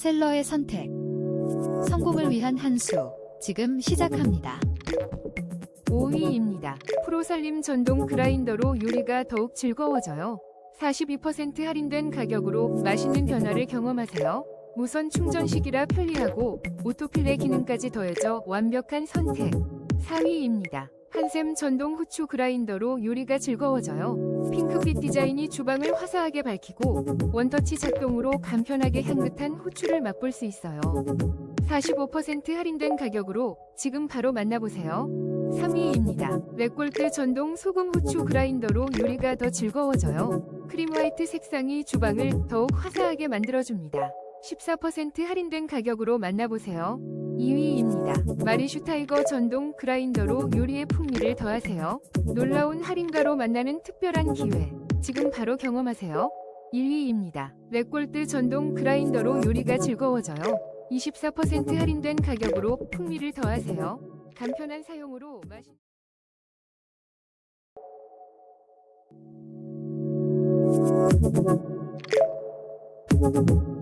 셀러의 선택. 성공을 위한 한 수. 지금 시작합니다. 5위입니다. 프로살림 전동 그라인더로 요리가 더욱 즐거워져요. 42% 할인된 가격으로 맛있는 변화를 경험하세요. 무선 충전식이라 편리하고 오토필레 기능까지 더해져 완벽한 선택. 4위입니다. 한샘 전동 후추 그라인더로 요리가 즐거워져요. 핑크빛 디자인이 주방을 화사하게 밝히고 원터치 작동으로 간편하게 향긋한 후추를 맛볼 수 있어요. 45% 할인된 가격으로 지금 바로 만나보세요. 3위입니다. 렉골드 전동 소금 후추 그라인더로 요리가 더 즐거워져요. 크림 화이트 색상이 주방을 더욱 화사하게 만들어줍니다. 14% 할인된 가격으로 만나보세요. 2위입니다. 마리슈 타이거 전동 그라인더로 요리의 풍미를 더하세요. 놀라운 할인가로 만나는 특별한 기회. 지금 바로 경험하세요. 1위입니다. 렉골드 전동 그라인더로 요리가 즐거워져요. 24% 할인된 가격으로 풍미를 더하세요. 간편한 사용으로 맛있... You.